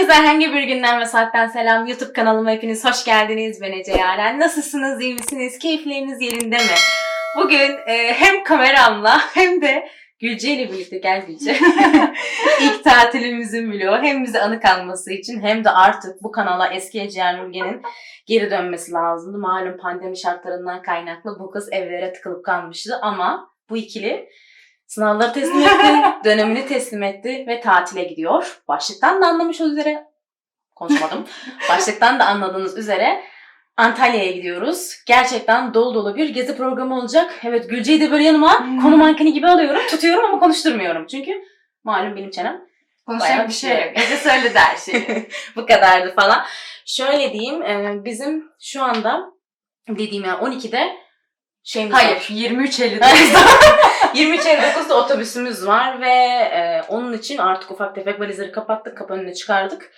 Herkese herhangi bir günden ve saatten selam. YouTube kanalıma hepiniz hoş geldiniz. Ben Ece Yaren. Nasılsınız, iyi misiniz? Keyifleriniz yerinde mi? Bugün e, hem kameramla hem de Gülce ile birlikte gel Gülce. İlk tatilimizin vlogu hem bize anı kalması için hem de artık bu kanala eski Ece Yaren geri dönmesi lazımdı. Malum pandemi şartlarından kaynaklı bu kız evlere tıkılıp kalmıştı ama bu ikili Sınavları teslim etti, dönemini teslim etti ve tatile gidiyor. Başlıktan da anlamış üzere, konuşmadım. Başlıktan da anladığınız üzere Antalya'ya gidiyoruz. Gerçekten dolu dolu bir gezi programı olacak. Evet Gülce'yi de böyle yanıma Hmm. konu mankeni gibi alıyorum. Tutuyorum ama konuşturmuyorum. Çünkü malum benim çenem Konuşacak bir şey şey yok. Ece söyledi her şeyi. bu kadardı falan. Şöyle diyeyim e, bizim şu anda dediğim yani 12'de şeyimiz var. Hayır 23.50'de. 23.59'da otobüsümüz var ve e, onun için artık ufak tefek valizleri kapattık, kapı çıkardık.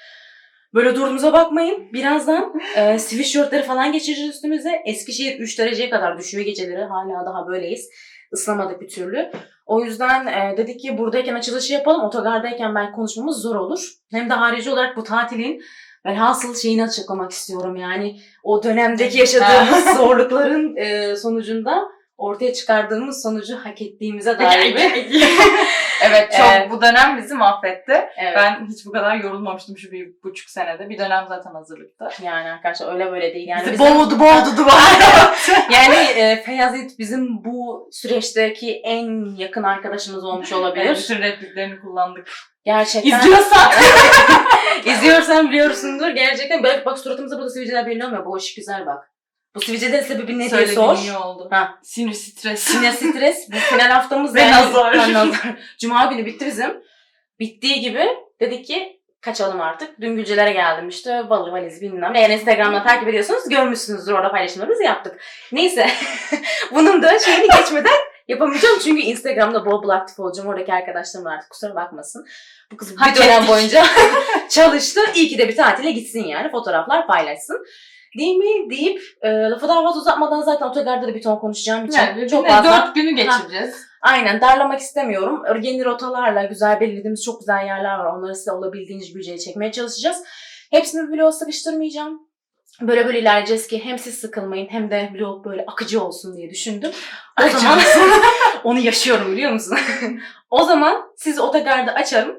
Böyle durduğumuza bakmayın. Birazdan e, sweatshirtleri falan geçireceğiz üstümüze. Eskişehir 3 dereceye kadar düşüyor geceleri. Hala daha böyleyiz. Islamadık bir türlü. O yüzden e, dedik ki buradayken açılışı yapalım. Otogardayken belki konuşmamız zor olur. Hem de harici olarak bu tatilin velhasıl şeyini açıklamak istiyorum. Yani o dönemdeki yaşadığımız zorlukların e, sonucunda ortaya çıkardığımız sonucu hak ettiğimize dair bir... evet çok Evet. bu dönem bizi mahvetti. Evet. Ben hiç bu kadar yorulmamıştım şu bir buçuk senede. Bir dönem zaten hazırlıkta. Yani arkadaşlar öyle böyle değil. Yani Bizi bizim- boğdu boğdu duvar. Yani e, Feyyazit bizim bu süreçteki en yakın arkadaşımız olmuş olabilir. Evet, bütün repliklerini kullandık. Gerçekten. İzliyorsan. İzliyorsan biliyorsundur. Gerçekten belki bak suratımızda burada sivilceler belli olmuyor. Bu ışık güzel bak. Bu sivilcelerin sebebi ne diye Söylediğin sor. iyi oldu. Ha. Sinir stres. Sinir stres. Bu final haftamız Ve nazar. Ha, nazar. Cuma günü bitti bizim. Bittiği gibi dedik ki kaçalım artık. Dün Gülcelere geldim işte balı valiz bilmem ne. Eğer Instagram'dan takip ediyorsanız görmüşsünüzdür orada paylaşımlarımızı yaptık. Neyse. Bunun da şeyini geçmeden yapamayacağım çünkü Instagram'da bol bol aktif olacağım. Oradaki arkadaşlarım artık kusura bakmasın. Bu kız bir dönem boyunca çalıştı. İyi ki de bir tatile gitsin yani. Fotoğraflar paylaşsın. Değil mi? Deyip e, lafı daha fazla uzatmadan zaten otogarda da bir ton konuşacağım için Yani çok fazla Dört günü geçireceğiz. Aynen darlamak istemiyorum. Yeni rotalarla güzel belirlediğimiz çok güzel yerler var. Onları size olabildiğince güceye çekmeye çalışacağız. Hepsini vlog sıkıştırmayacağım. Böyle böyle ilerleyeceğiz ki hem siz sıkılmayın hem de vlog böyle akıcı olsun diye düşündüm. O Akıcı zaman onu yaşıyorum biliyor musun? o zaman sizi otogarda açarım.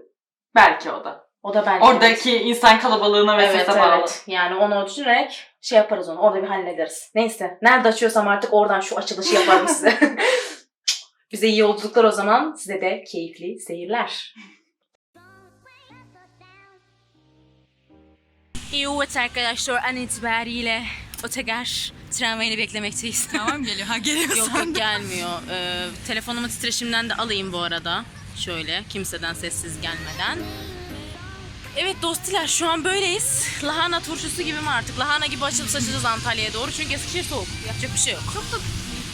Belki o da. O da belki. Oradaki insan kalabalığına ve Evet sese bağlı. evet. Yani onu düşünerek şey yaparız onu. Orada bir hallederiz. Neyse. Nerede açıyorsam artık oradan şu açılışı yaparım size. Bize iyi yolculuklar o zaman. Size de keyifli seyirler. Evet arkadaşlar an itibariyle otogar tramvayını beklemekteyiz. Tamam geliyor. Ha geliyor yok yok gelmiyor. Ee, telefonumu titreşimden de alayım bu arada. Şöyle kimseden sessiz gelmeden. Evet dostiler şu an böyleyiz. Lahana turşusu gibi mi artık? Lahana gibi açılıp saçacağız Antalya'ya doğru. Çünkü Eskişehir soğuk. Yapacak bir şey yok. Çok da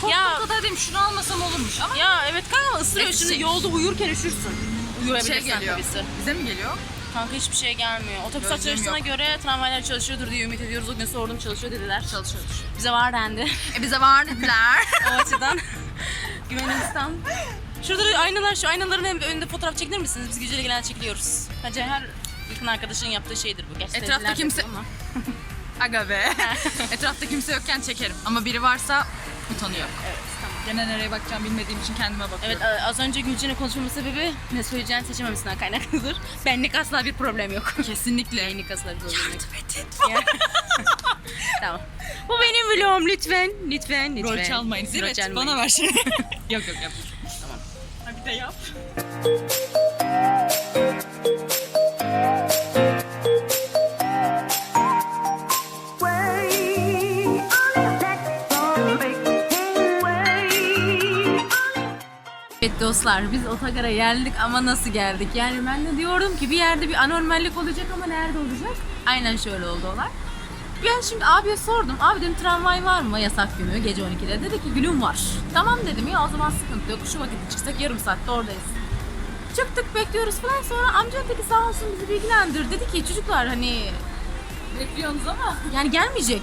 korktuğum Ya- kadar değil. Şunu almasam olurmuş ama Ya evet kanka ısırıyor. Şimdi yolda uyurken üşürsün. Uyuyabilirsen şey geliyor. tabisi. Bize mi geliyor? Kanka hiçbir şey gelmiyor. Otobüs açılışına göre tramvaylar çalışıyordur diye ümit ediyoruz. O gün sordum çalışıyor dediler. Çalışıyordur. Bize var dendi. E bize var dediler. o açıdan güvenimiz tam. Şurada da aynalar, şu aynaların önünde fotoğraf çekilir misiniz? Biz güzel gelen çekiliyoruz. Bence her yakın arkadaşın yaptığı şeydir bu. Gerçi Etrafta sevgililer kimse- yapıyor ama. Aga be. Etrafta kimse yokken çekerim. Ama biri varsa utanıyor. Evet tamam. Gene nereye bakacağım bilmediğim için kendime bakıyorum. Evet a- az önce Gülce'nin konuşmamın sebebi ne söyleyeceğini seçememesinden kaynaklıdır. Benlik asla bir problem yok. Kesinlikle. Benlik asla bir problem yok. Tamam. Bu benim vlogum lütfen. Lütfen lütfen. Rol çalmayın. Rol Evet çalmayın. bana ver yok yok yap. Tamam. Ha bir de yap. Evet dostlar biz otogara geldik ama nasıl geldik? Yani ben de diyorum ki bir yerde bir anormallik olacak ama nerede olacak? Aynen şöyle oldu olay. Ben şimdi abiye sordum. Abi dedim tramvay var mı yasak günü gece 12'de? Dedi ki günüm var. Tamam dedim ya o zaman sıkıntı yok. Şu vakitte çıksak yarım saatte oradayız. Çıktık bekliyoruz falan sonra amca öteki sağ olsun bizi bilgilendir. Dedi ki çocuklar hani Bekliyorsunuz ama. yani gelmeyecek.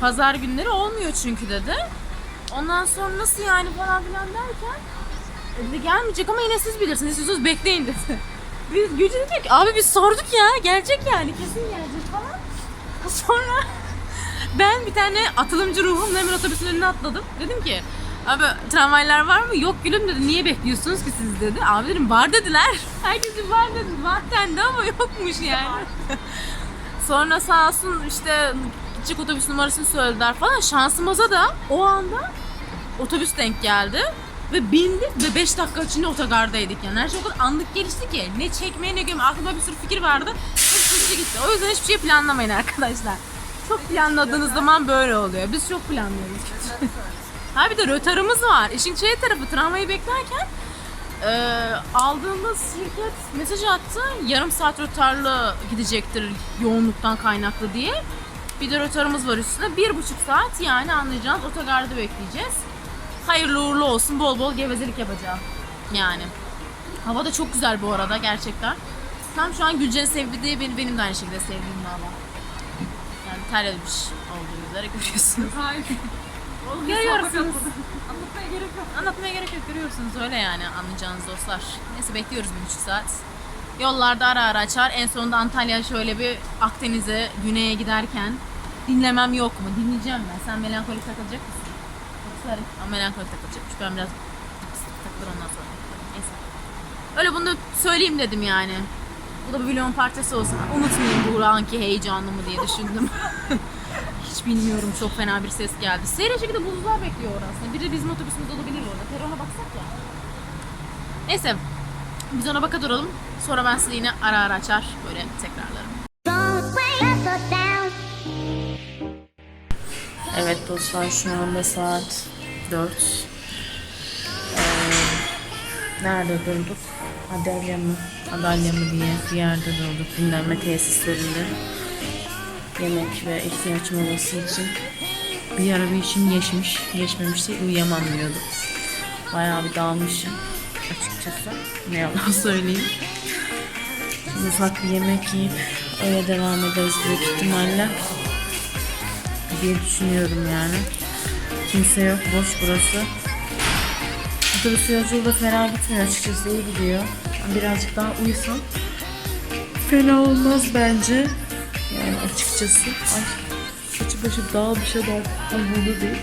Pazar günleri olmuyor çünkü dedi. Ondan sonra nasıl yani falan filan derken e dedi gelmeyecek ama yine siz bilirsiniz. İstiyorsanız bekleyin dedi. Biz Gülce dedi ki abi biz sorduk ya gelecek yani kesin gelecek falan. Sonra ben bir tane atılımcı ruhumla hemen otobüsün önüne atladım. Dedim ki abi tramvaylar var mı? Yok gülüm dedi. Niye bekliyorsunuz ki siz dedi. Abi dedim var dediler. Herkesin var dedi. Var dendi ama yokmuş yani. Sonra sağ olsun işte gidecek otobüs numarasını söylediler falan. Şansımıza da o anda otobüs denk geldi. Ve bindik ve 5 dakika içinde otogardaydık yani. Her şey o kadar anlık gelişti ki. Ne çekmeye ne gömme. Aklıma bir sürü fikir vardı. Hepsi gitti. O yüzden hiçbir şey planlamayın arkadaşlar. Çok planladığınız zaman böyle oluyor. Biz çok planlıyoruz. Ha bir de rötarımız var. İşin şey tarafı tramvayı beklerken e, aldığımız şirket mesaj attı. Yarım saat rötarlı gidecektir yoğunluktan kaynaklı diye. Bir de rötarımız var üstüne. Bir buçuk saat yani anlayacağınız otogarda bekleyeceğiz. Hayırlı uğurlu olsun. Bol bol gevezelik yapacağım. Yani. Hava da çok güzel bu arada gerçekten. Tam şu an Gülce'nin sevdiği benim, benim de aynı şekilde sevdiğim hava. Yani terlemiş olduğu üzere görüyorsunuz. Hayır. Görüyorsunuz. Anlatmaya gerek yok. Anlatmaya gerek yok görüyorsunuz öyle yani anlayacağınız dostlar. Neyse bekliyoruz bir buçuk saat. Yollarda ara ara açar. En sonunda Antalya şöyle bir Akdeniz'e, güneye giderken dinlemem yok mu? Dinleyeceğim ben. Sen melankolik takılacak mısın? Yoksa Ama melankolik takılacakmış. Ben biraz takılır ondan sonra. Neyse. Öyle bunu söyleyeyim dedim yani. Bu da bir vlogun parçası olsun. Unutmayayım bu anki heyecanımı diye düşündüm. Bilmiyorum çok fena bir ses geldi. Seyir şekilde buzlar bekliyor orası. Bir de bizim otobüsümüz olabilir orada. Perona baksak ya. Neyse. Biz ona baka duralım. Sonra ben size yine ara ara açar böyle tekrarlarım. Evet dostlar şu anda saat 4. nerede durduk? Adalya mı? Adalya mı diye bir yerde durduk dinlenme tesislerinde. Yemek ve ihtiyaç molası için. Bir ara bir işim geçmiş. Geçmemiş değil uyuyamam diyordum. Bayağı bir dağılmışım açıkçası. Ne yalan söyleyeyim. Şimdi ufak bir yemek yiyip öyle devam ederiz büyük ihtimalle diye düşünüyorum yani. Kimse yok, boş burası. Otobüs yolculuğu da fena gitmiyor açıkçası, iyi gidiyor. Birazcık daha uyusam fena olmaz bence. Açıkçası. Ay saçı başı dağılmış ama umurlu değil.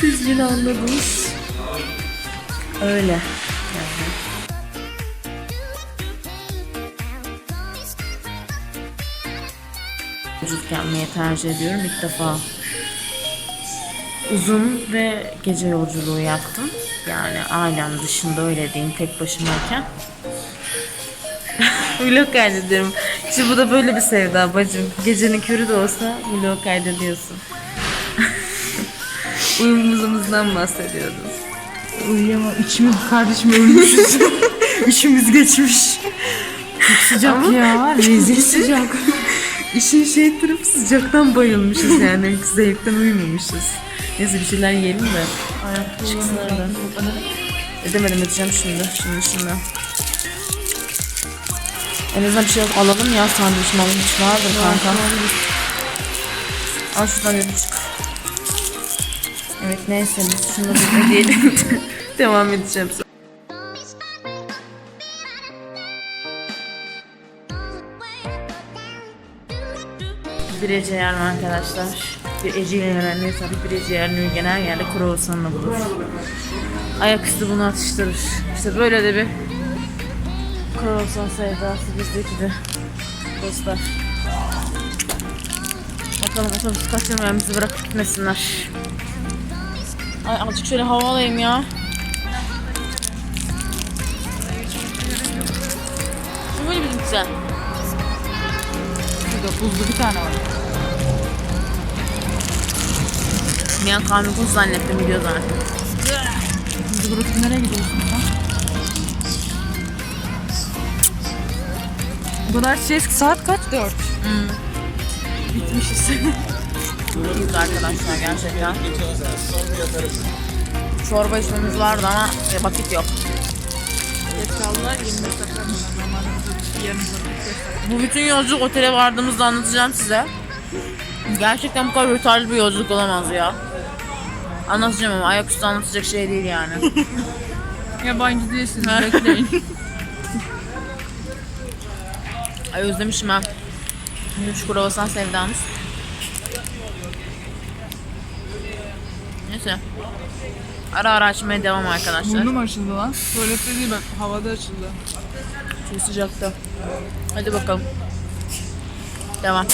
Siz yine anladınız. Öyle. Yani. yolculuk yapmayı tercih ediyorum ilk defa. Uzun ve gece yolculuğu yaptım. Yani ailem dışında öyle diyeyim tek başımayken. vlog kaydediyorum. İşte bu da böyle bir sevda bacım. Gecenin körü de olsa vlog kaydediyorsun. Uyumumuzdan bahsediyordum. Uyuyamam. İçimiz kardeşim ölmüşüz. İçimiz geçmiş. Çok sıcak ya. Rezil sıcak. İşin şey tarafı sıcaktan bayılmışız yani. Zevkten uyumamışız. Neyse bir şeyler yiyelim de. Çıksın oradan. Edemedim edeceğim şimdi. Şimdi şimdi. En azından bir şey alalım ya sandviç mandviç vardır kanka. Al şuradan bir buçuk. Evet neyse biz şunu bir ödeyelim. Devam edeceğim. Bir Ece mi arkadaşlar? Bir Ece yer neyse bir Ece yer Nürgen her yerde kruvasanını bulur. Ayaküstü bunu atıştırır. İşte böyle de bir kruvasan sevdası bizdeki de dostlar. Bakalım otobüs kaçırmayan bizi bırakıp gitmesinler. Ay azıcık şöyle hava alayım ya. Bu böyle bir güzel. Şurada buzlu bir tane var. Bir an koz zannettim biliyor zaten. Biz bırakıp nereye gidiyorsun kadar şey saat kaç? Dört. Bitmişiz. İyiyiz arkadaşlar gerçekten. Çorba içmemiz vardı ama e, vakit yok. Geç kaldılar 25 dakika. Normalde yarım saat. Bu bütün yolculuk otele vardığımızda anlatacağım size. Gerçekten bu kadar rötarlı bir yolculuk olamaz ya. Anlatacağım ama ayaküstü anlatacak şey değil yani. Yabancı değilsiniz bekleyin. Ay özlemişim ha. Şu kruvasan sevdamız. Neyse. Ara ara açmaya devam arkadaşlar. Burnum açıldı lan. Tuvalette değil bak havada açıldı. Çok sıcakta. Hadi bakalım. Devam.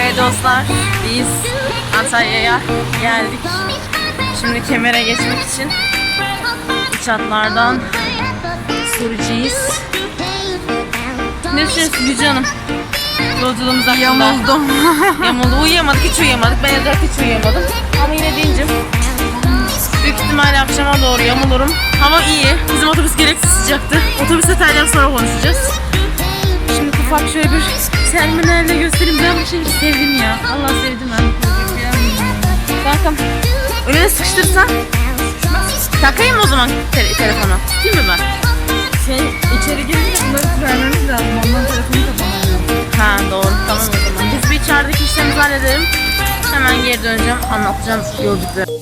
Evet dostlar biz Antalya'ya geldik. Şimdi kemere geçmek için iç hatlardan süreceğiz. Ne düşünüyorsun Gülce Hanım? Yolculuğumuz hakkında. Yamuldum. Yamuldu. Uyuyamadık. Hiç uyuyamadık. Ben evde hiç uyuyamadım. Ama yine dincim. Büyük ihtimalle akşama doğru yamulurum. Hava iyi. Bizim otobüs gereksiz sıcaktı. Otobüs detayları sonra konuşacağız. Şimdi ufak şöyle bir terminalle göstereyim. Ben bu şehri sevdim ya. Allah sevdim ben. Kankam önüne sıkıştırsan takayım o zaman te- telefonu? Değil mi ben? Şey içeri girince bunları vermemiz lazım. Ondan telefonu kapanıyor. Ha doğru tamam o zaman. Biz bir içerideki işlerimizi halledelim. Hemen geri döneceğim. Anlatacağım gördüklerimi.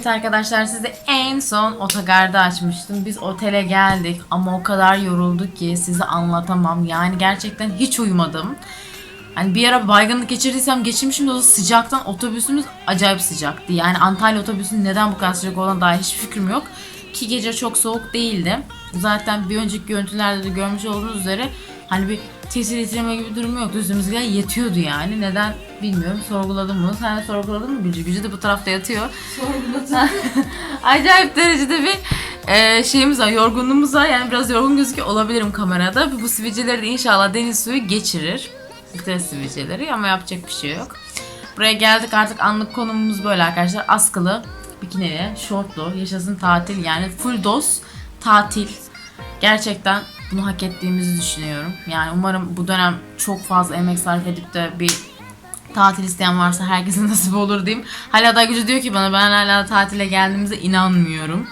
Evet arkadaşlar size en son otogarda açmıştım. Biz otele geldik ama o kadar yorulduk ki size anlatamam. Yani gerçekten hiç uyumadım. Hani bir ara baygınlık geçirdiysem geçirmişim de o sıcaktan otobüsümüz acayip sıcaktı. Yani Antalya otobüsünün neden bu kadar sıcak olduğuna dair hiçbir fikrim yok. Ki gece çok soğuk değildi. Zaten bir önceki görüntülerde de görmüş olduğunuz üzere hani bir titreme titreme gibi durumu yoktu. Üstümüzde yetiyordu yani. Neden bilmiyorum. Sorguladım bunu. Sen de sorguladın mı Gülce? Gülce de bu tarafta yatıyor. Acayip derecede bir e, şeyimiz var, yorgunluğumuz var. Yani biraz yorgun gözüküyor olabilirim kamerada. Bu sivilceleri de inşallah deniz suyu geçirir. Güzel sivilceleri ama yapacak bir şey yok. Buraya geldik artık anlık konumumuz böyle arkadaşlar. Askılı, bikinili, şortlu, yaşasın tatil yani full doz tatil. Gerçekten bunu hak ettiğimizi düşünüyorum. Yani umarım bu dönem çok fazla emek sarf edip de bir tatil isteyen varsa herkesin nasip olur diyeyim. Hala da gücü diyor ki bana ben hala tatile geldiğimize inanmıyorum.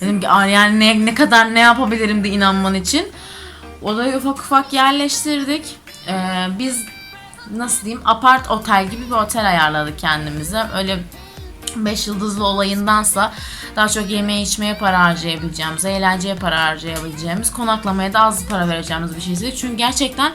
Dedim ki "Aa, yani ne, ne kadar ne yapabilirim de inanman için. Odayı ufak ufak yerleştirdik. Ee, biz nasıl diyeyim apart otel gibi bir otel ayarladık kendimize. Öyle 5 yıldızlı olayındansa daha çok yemeğe içmeye para harcayabileceğimiz, eğlenceye para harcayabileceğimiz, konaklamaya da az para vereceğimiz bir şey istedik. Çünkü gerçekten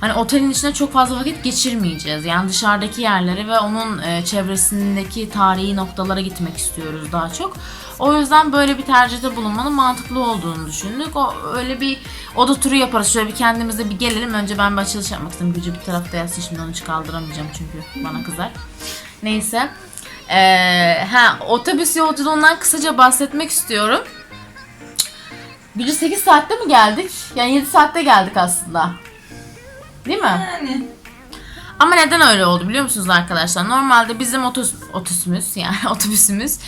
hani otelin içinde çok fazla vakit geçirmeyeceğiz. Yani dışarıdaki yerlere ve onun e, çevresindeki tarihi noktalara gitmek istiyoruz daha çok. O yüzden böyle bir tercihte bulunmanın mantıklı olduğunu düşündük. O öyle bir oda turu yaparız. Şöyle bir kendimize bir gelelim. Önce ben bir açılış yapmak istedim. Gücü bir tarafta yatsın. Şimdi onu hiç kaldıramayacağım çünkü bana kızar. Neyse. Ee, ha otobüs yolculuğundan kısaca bahsetmek istiyorum. Gücü 8 saatte mi geldik? Yani 7 saatte geldik aslında. Değil mi? Yani. Ama neden öyle oldu biliyor musunuz arkadaşlar? Normalde bizim otobüs, otobüsümüz yani otobüsümüz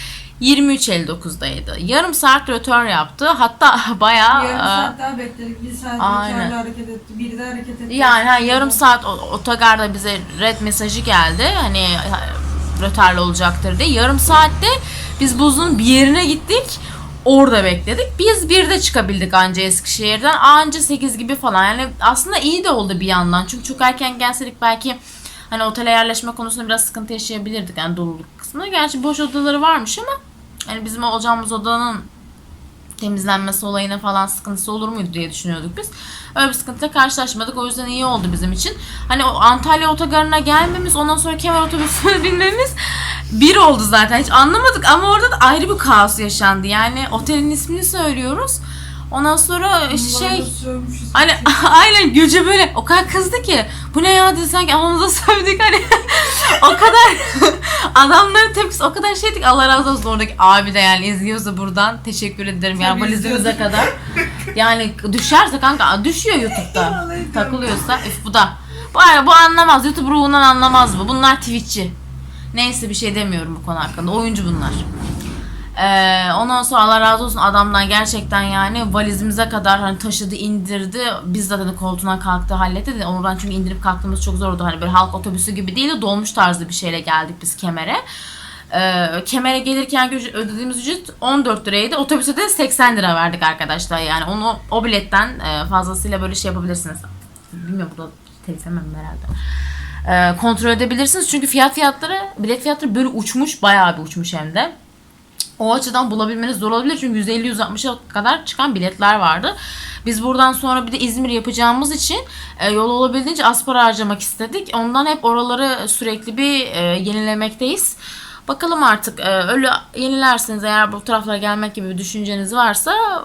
23.59'daydı. Yarım saat rötör yaptı. Hatta bayağı Yarım e, saat daha bekledik. Bir saat Aynen. hareket etti. Biri de hareket etti. yani ha, yarım saat otogarda bize red mesajı geldi. Hani ha, rötarlı olacaktır diye. Yarım saatte biz buzun bir yerine gittik. Orada bekledik. Biz bir de çıkabildik anca Eskişehir'den. Anca 8 gibi falan. Yani aslında iyi de oldu bir yandan. Çünkü çok erken gelseydik belki hani otele yerleşme konusunda biraz sıkıntı yaşayabilirdik. Yani doluluk kısmında. Gerçi boş odaları varmış ama hani bizim olacağımız odanın temizlenmesi olayına falan sıkıntısı olur muydu diye düşünüyorduk biz. Öyle bir sıkıntıyla karşılaşmadık. O yüzden iyi oldu bizim için. Hani o Antalya otogarına gelmemiz, ondan sonra Kemer otobüsüne binmemiz bir oldu zaten. Hiç anlamadık ama orada da ayrı bir kaos yaşandı. Yani otelin ismini söylüyoruz. Ondan sonra şey... Hani aynen Gülce böyle o kadar kızdı ki bu ne ya? dedi sanki anamıza sövdük. Hani o kadar adamların tepkisi o kadar şeydik Allah razı olsun oradaki abi de yani izliyorsa buradan teşekkür ederim yani Tabii valizimize kadar. Yani düşerse kanka düşüyor YouTube'da. Takılıyorsa üf bu da. Bu, bu anlamaz YouTube ruhundan anlamaz bu. Bunlar Twitch'çi neyse bir şey demiyorum bu konu hakkında. Oyuncu bunlar Ee, ondan sonra Allah razı olsun adamdan gerçekten yani valizimize kadar hani taşıdı indirdi. Biz zaten de koltuğundan kalktı halletti de oradan çünkü indirip kalktığımız çok zor oldu. Hani böyle halk otobüsü gibi değil de dolmuş tarzı bir şeyle geldik biz kemere. Ee, kemere gelirken ödediğimiz ücret 14 liraydı. Otobüse de 80 lira verdik arkadaşlar. Yani onu o biletten e, fazlasıyla böyle şey yapabilirsiniz. Bilmiyorum burada telif yemem herhalde. Ee, kontrol edebilirsiniz. Çünkü fiyat fiyatları, bilet fiyatları böyle uçmuş. Bayağı bir uçmuş hem de. O açıdan bulabilmeniz zor olabilir çünkü 150-160'a kadar çıkan biletler vardı. Biz buradan sonra bir de İzmir yapacağımız için e, yol olabildiğince az para harcamak istedik. Ondan hep oraları sürekli bir e, yenilemekteyiz. Bakalım artık e, öyle yenilerseniz eğer bu taraflara gelmek gibi bir düşünceniz varsa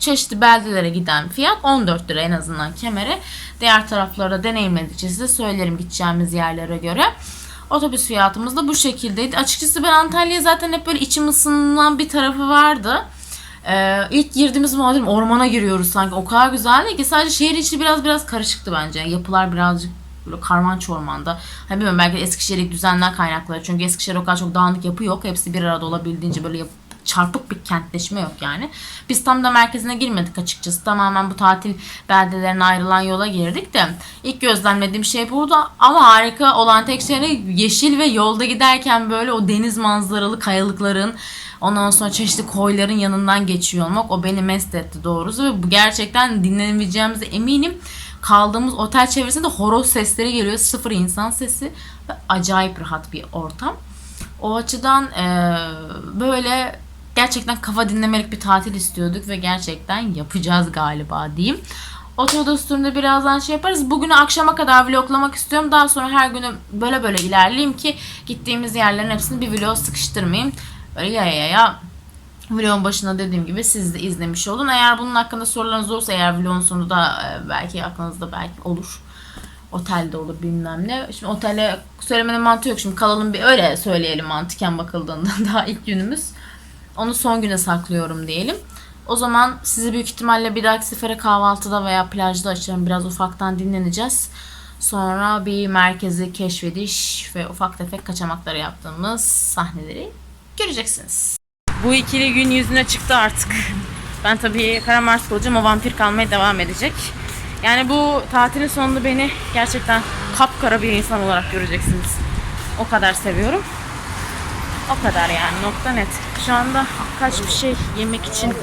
çeşitli beldelere giden fiyat 14 lira en azından kemere. Diğer taraflara deneyimledikçe size söylerim gideceğimiz yerlere göre. Otobüs fiyatımız da bu şekildeydi. Açıkçası ben Antalya'ya zaten hep böyle içim ısınılan bir tarafı vardı. Ee, ilk girdiğimiz dedim ormana giriyoruz sanki. O kadar güzeldi ki sadece şehir içi biraz biraz karışıktı bence. Yapılar birazcık böyle karman çormanda. Hani bilmiyorum belki Eskişehir'deki düzenler kaynakları. Çünkü Eskişehir o kadar çok dağınık yapı yok. Hepsi bir arada olabildiğince böyle yap- çarpık bir kentleşme yok yani. Biz tam da merkezine girmedik açıkçası. Tamamen bu tatil beldelerine ayrılan yola girdik de ilk gözlemlediğim şey burada ama harika olan tek şey ne? yeşil ve yolda giderken böyle o deniz manzaralı kayalıkların ondan sonra çeşitli koyların yanından geçiyor olmak o beni mest etti doğrusu ve bu gerçekten dinlenebileceğimize eminim. Kaldığımız otel çevresinde horoz sesleri geliyor. Sıfır insan sesi ve acayip rahat bir ortam. O açıdan eee, böyle gerçekten kafa dinlemelik bir tatil istiyorduk ve gerçekten yapacağız galiba diyeyim. Otobüs turunda birazdan şey yaparız. Bugünü akşama kadar vloglamak istiyorum. Daha sonra her günü böyle böyle ilerleyeyim ki gittiğimiz yerlerin hepsini bir vlog sıkıştırmayayım. Böyle yaya yaya Vlogun başında dediğim gibi siz de izlemiş olun. Eğer bunun hakkında sorularınız olursa eğer vlogun sonunda e, belki aklınızda belki olur. Otelde olur bilmem ne. Şimdi otele söylemenin mantığı yok. Şimdi kalalım bir öyle söyleyelim mantıken bakıldığında. Daha ilk günümüz. Onu son güne saklıyorum diyelim. O zaman sizi büyük ihtimalle bir dahaki sefere kahvaltıda veya plajda açarım. Biraz ufaktan dinleneceğiz. Sonra bir merkezi keşfediş ve ufak tefek kaçamakları yaptığımız sahneleri göreceksiniz. Bu ikili gün yüzüne çıktı artık. Ben tabii Karamars olacağım. O vampir kalmaya devam edecek. Yani bu tatilin sonunda beni gerçekten kapkara bir insan olarak göreceksiniz. O kadar seviyorum. O kadar yani nokta net. Şu anda kaç bir şey yemek için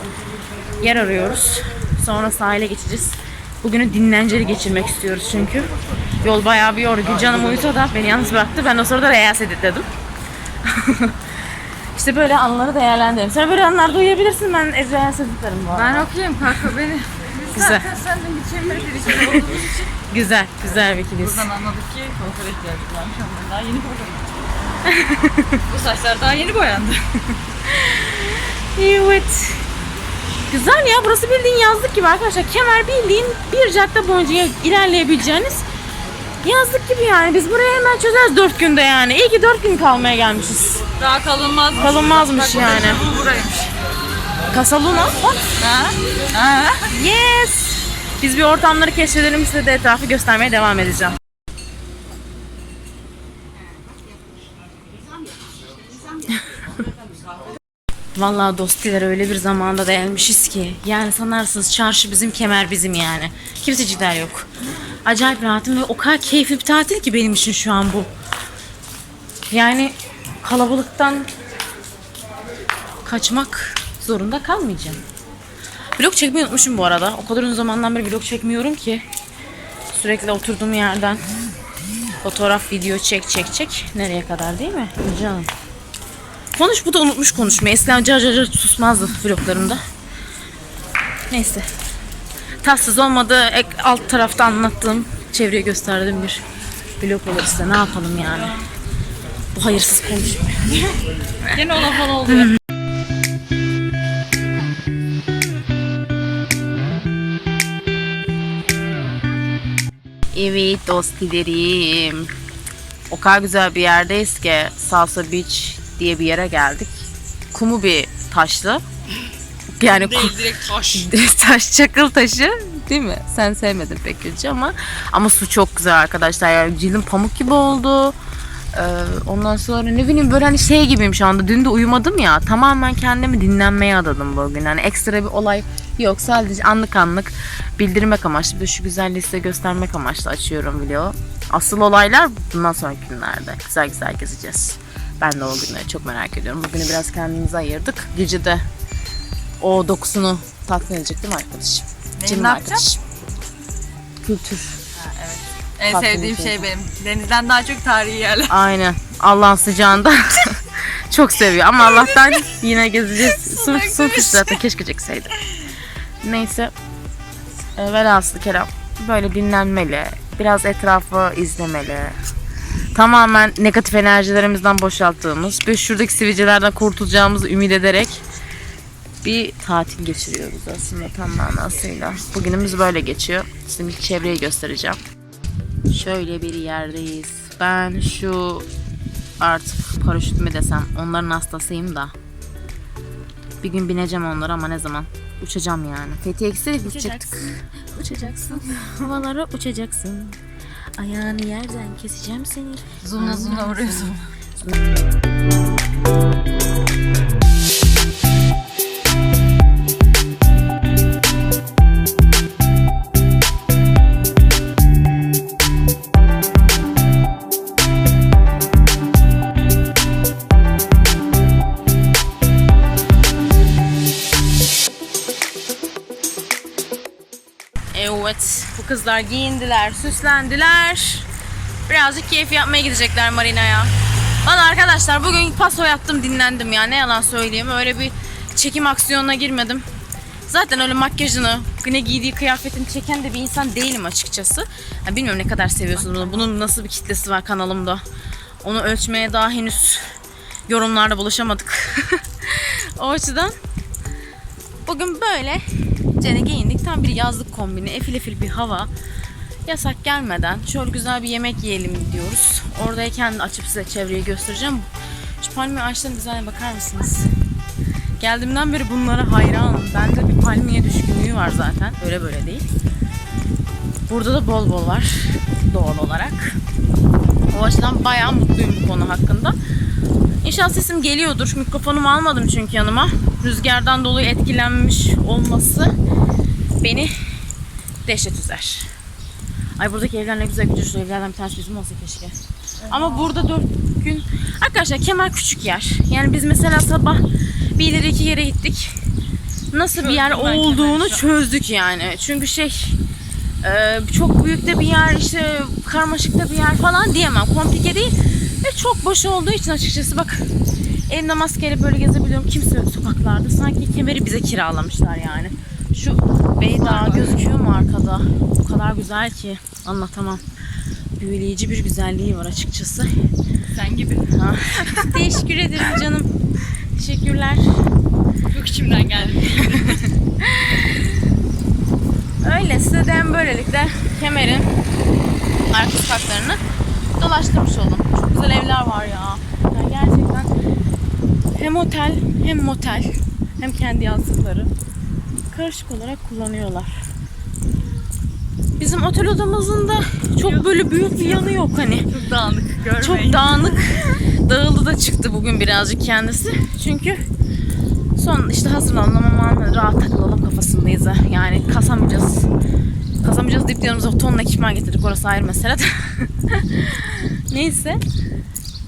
yer arıyoruz. Sonra sahile geçeceğiz. Bugünü dinlenceli geçirmek istiyoruz çünkü. Yol bayağı bir yordu. Canım uyusa da beni yalnız bıraktı. Ben o sırada reyas editledim. işte böyle anları değerlendirelim. Sen böyle anlarda uyuyabilirsin. Ben reyas editlerim bu arada. Ben okuyayım kanka beni. Güzel. Sen de mükemmel bir olduğumuz için Güzel, güzel bir ikiliyiz. buradan anladık ki kuaföre ihtiyacım varmış daha yeni boyadım. Bu saçlar daha yeni boyandı. Evet. Güzel ya burası bildiğin yazlık gibi arkadaşlar. Kemer bildiğin bir cadde boyunca ilerleyebileceğiniz yazlık gibi yani. Biz buraya hemen çözeriz dört günde yani. İyi ki dört gün kalmaya gelmişiz. Daha kalınmaz. Kalınmazmış yani. Bu buraymış. Kasaluna. Bak. Ha? Ha? Yes. Biz bir ortamları keşfedelim size de etrafı göstermeye devam edeceğim. Vallahi dostiler öyle bir zamanda gelmişiz ki. Yani sanarsınız çarşı bizim, kemer bizim yani. Kimsecikler yok. Acayip rahatım ve o kadar keyifli bir tatil ki benim için şu an bu. Yani kalabalıktan kaçmak zorunda kalmayacağım. Vlog çekmeyi unutmuşum bu arada. O kadar uzun zamandan beri vlog çekmiyorum ki. Sürekli oturduğum yerden fotoğraf, video çek çek çek. Nereye kadar değil mi? Canım. Konuş bu da unutmuş konuşmayı. Eskiden car car car susmazdı vloglarımda. Neyse. Tatsız olmadı. Ek, alt tarafta anlattığım, çevreye gösterdiğim bir vlog olur size. Ne yapalım yani? Bu hayırsız konuşmuyor. Gene olan falan oldu. Evet dostilerim. O kadar güzel bir yerdeyiz ki Salsa Beach diye bir yere geldik. Kumu bir taşlı. Yani Değil direkt taş. taş çakıl taşı değil mi? Sen sevmedin pek Gülce ama ama su çok güzel arkadaşlar. Yani cildim pamuk gibi oldu. Ee, ondan sonra ne bileyim böyle hani şey gibiyim şu anda. Dün de uyumadım ya. Tamamen kendimi dinlenmeye adadım bugün. Hani ekstra bir olay yok. Sadece anlık anlık bildirmek amaçlı. Bir de şu güzelliği size göstermek amaçlı açıyorum video. Asıl olaylar bundan sonraki günlerde. Güzel güzel gezeceğiz. Ben de o günleri çok merak ediyorum. Bugünü biraz kendimize ayırdık. Gece de o dokusunu tatmin edecek değil mi arkadaşım? Neyi Canım ne yapacağım? arkadaşım. Kültür. En Tatmin sevdiğim şey benim. Denizden daha çok tarihi yerler. Aynen. Allah'ın sıcağında çok seviyor. Ama Allah'tan yine gezeceğiz. Sınıf sınıf zaten keşke çekseydim. Neyse. E, velhasıl Kerem. Böyle dinlenmeli. Biraz etrafı izlemeli. Tamamen negatif enerjilerimizden boşalttığımız ve şuradaki sivilcelerden kurtulacağımızı ümit ederek bir tatil geçiriyoruz aslında tam manasıyla. Bugünümüz böyle geçiyor. Şimdi çevreyi göstereceğim. Şöyle bir yerdeyiz. Ben şu artık paraşüt mü desem onların hastasıyım da. Bir gün bineceğim onlara ama ne zaman? Uçacağım yani. Fethiye gitseydik uçacaktık. Uçacaksın. Havalara uçacaksın. Ayağını yerden keseceğim seni. Zoomla zoomla vuruyorsun. Bu kızlar giyindiler, süslendiler. Birazcık keyif yapmaya gidecekler marinaya. Valla arkadaşlar bugün paso yattım dinlendim ya ne yalan söyleyeyim. Öyle bir çekim aksiyonuna girmedim. Zaten öyle makyajını, ne giydiği kıyafetini çeken de bir insan değilim açıkçası. Ya bilmiyorum ne kadar seviyorsunuz bunu. Bunun nasıl bir kitlesi var kanalımda. Onu ölçmeye daha henüz yorumlarda buluşamadık. o açıdan bugün böyle Cene giyindik. Tam bir yazlık kombini. Efil efil bir hava. Yasak gelmeden şöyle güzel bir yemek yiyelim diyoruz. Oradayken açıp size çevreyi göstereceğim. Şu palmiye ağaçlarının güzelliğine bakar mısınız? Geldiğimden beri bunlara hayranım. Bende bir palmiye düşkünlüğü var zaten. Öyle böyle değil. Burada da bol bol var. Doğal olarak. O açıdan bayağı mutluyum bu konu hakkında. İnşallah sesim geliyordur. Mikrofonumu almadım çünkü yanıma. Rüzgardan dolayı etkilenmiş olması beni dehşet üzer. Ay buradaki evler ne güzel şu evlerden bir tanesi bizim olsa keşke. Ama burada dört gün... Arkadaşlar Kemal küçük yer. Yani biz mesela sabah bir ileri iki yere gittik. Nasıl bir yer olduğunu çözdük yani. Çünkü şey e, çok büyük de bir yer işte karmaşık da bir yer falan diyemem. Komplike değil. Ve çok boş olduğu için açıkçası bak elimde maskeyle böyle gezebiliyorum. Kimse yok sokaklarda. Sanki kemeri bize kiralamışlar yani. Şu Beydağ gözüküyor mu arkada? O kadar güzel ki anlatamam. Büyüleyici bir güzelliği var açıkçası. Sen gibi. Ha. Teşekkür ederim canım. Teşekkürler. Çok içimden geldi. Öyle size de böylelikle Kemer'in arka sokaklarını dolaştırmış oldum. Güzel evler var ya. Yani gerçekten hem otel hem motel hem kendi yazlıkları karışık olarak kullanıyorlar. Bizim otel odamızın da çok böyle büyük bir yanı yok hani. Çok dağınık. Görmeyin. Çok dağınık. Dağıldı da çıktı bugün birazcık kendisi. Çünkü son işte hazırlanalım aman rahat takılalım kafasındayız. ha. Yani kasamayacağız. Kasamayacağız deyip yanımıza tonla ekipman getirdik. Orası ayrı mesele de. Neyse.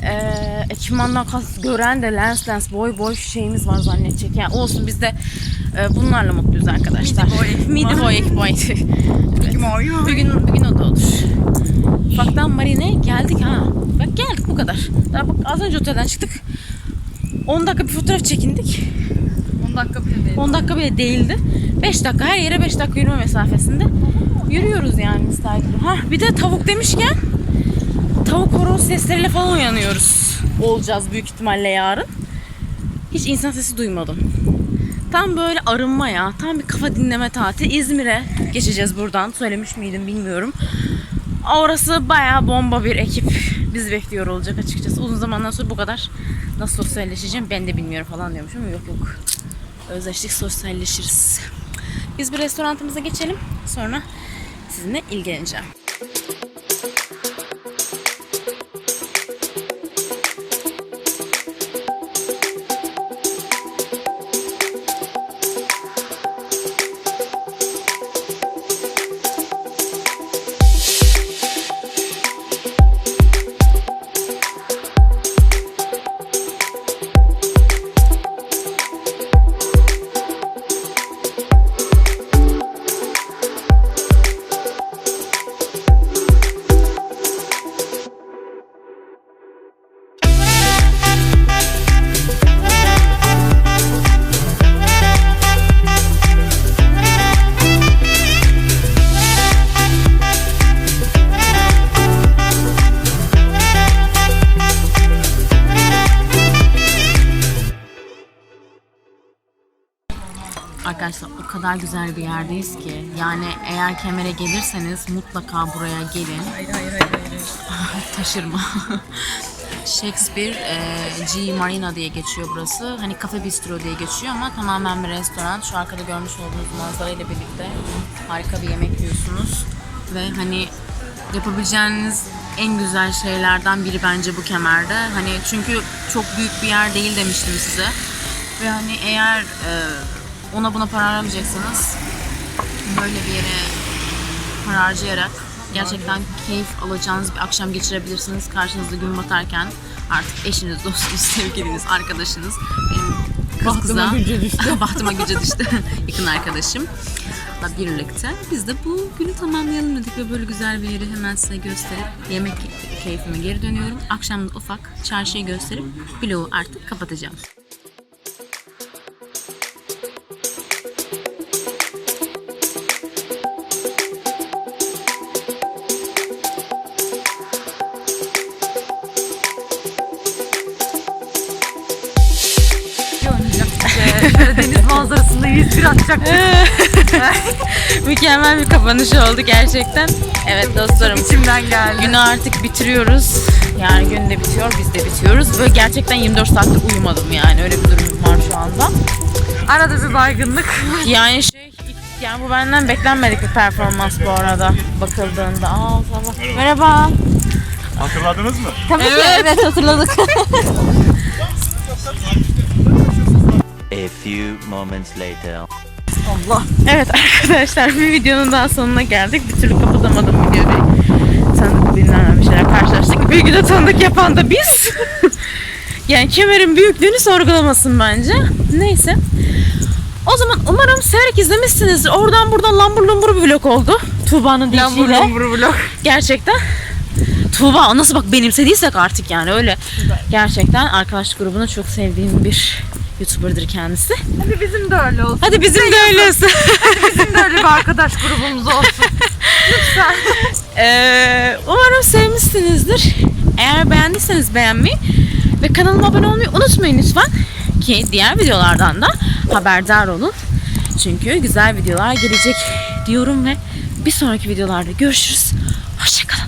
Ee, ekipmandan kas gören de lens lens boy boy şeyimiz var zannedecek. Yani olsun biz de e, bunlarla mutluyuz arkadaşlar. Midi boy ekipman. Midi boy ekipman. Evet. Bir gün, bir gün o da olur. Ufaktan marine geldik ha. Bak geldik bu kadar. Daha bak az önce otelden çıktık. 10 dakika bir fotoğraf çekindik. 10 dakika bile değil. 10 dakika bile değildi. 5 dakika her yere 5 dakika yürüme mesafesinde. Yürüyoruz yani müstakil. Ha bir de tavuk demişken tavuk horoz sesleriyle falan uyanıyoruz. Olacağız büyük ihtimalle yarın. Hiç insan sesi duymadım. Tam böyle arınma ya. Tam bir kafa dinleme tatili. İzmir'e geçeceğiz buradan. Söylemiş miydim bilmiyorum. Orası bayağı bomba bir ekip. Bizi bekliyor olacak açıkçası. Uzun zamandan sonra bu kadar nasıl sosyalleşeceğim ben de bilmiyorum falan diyormuşum. Yok yok. Özleştik sosyalleşiriz. Biz bir restoranımıza geçelim. Sonra sizinle ilgileneceğim. Arkadaşlar o kadar güzel bir yerdeyiz ki. Yani eğer Kemer'e gelirseniz mutlaka buraya gelin. Hayır hayır hayır hayır. Taşırma. Shakespeare e, G Marina diye geçiyor burası. Hani kafe bistro diye geçiyor ama tamamen bir restoran. Şu arkada görmüş olduğunuz manzara ile birlikte harika bir yemek yiyorsunuz. Ve hani yapabileceğiniz en güzel şeylerden biri bence bu kemerde. Hani çünkü çok büyük bir yer değil demiştim size. Ve hani eğer e, ona buna para harcamayacaksanız böyle bir yere para harcayarak gerçekten keyif alacağınız bir akşam geçirebilirsiniz. Karşınızda gün batarken artık eşiniz, dostunuz, sevgiliniz, arkadaşınız, benim kız Bahtıma kıza, güce düştü. bahtıma güce düştü. Yakın arkadaşım. birlikte biz de bu günü tamamlayalım dedik ve böyle güzel bir yeri hemen size gösterip yemek keyfime geri dönüyorum. Akşam da ufak çarşıyı gösterip vlogu artık kapatacağım. Manzarasında 101 atacak. Mükemmel bir kapanış oldu gerçekten. Evet dostlarım. İçimden geldi. Günü artık bitiriyoruz. Yani gün de bitiyor, biz de bitiyoruz. Böyle gerçekten 24 saattir uyumadım yani. Öyle bir durum var şu anda. Arada bir baygınlık. Yani şey, yani bu benden beklenmedik bir performans bu arada bakıldığında. Aa sabah. Merhaba. Hatırladınız mı? Tabii ki evet hatırladık. few moments later. evet arkadaşlar bir videonun daha sonuna geldik. Bir türlü kapatamadım videoyu. Tanıdık bilinen bir şeyler karşılaştık. Bir günde tanıdık yapan da biz. yani kemerin büyüklüğünü sorgulamasın bence. Neyse. O zaman umarım severek izlemişsinizdir. Oradan buradan lambur lumbur bir vlog oldu. Tuğba'nın Lambur deyişiyle. lambur vlog. Gerçekten. Tuğba nasıl bak benimsediysek artık yani öyle. Gerçekten arkadaş grubunu çok sevdiğim bir YouTuber'dır kendisi. Hadi bizim de öyle olsun. Hadi bizim de öyle olsun. Bizim de öyle bir arkadaş grubumuz olsun. Ee, umarım sevmişsinizdir. Eğer beğendiyseniz beğenmeyi ve kanalıma abone olmayı unutmayın lütfen. Ki diğer videolardan da haberdar olun. Çünkü güzel videolar gelecek diyorum ve bir sonraki videolarda görüşürüz. Hoşçakalın.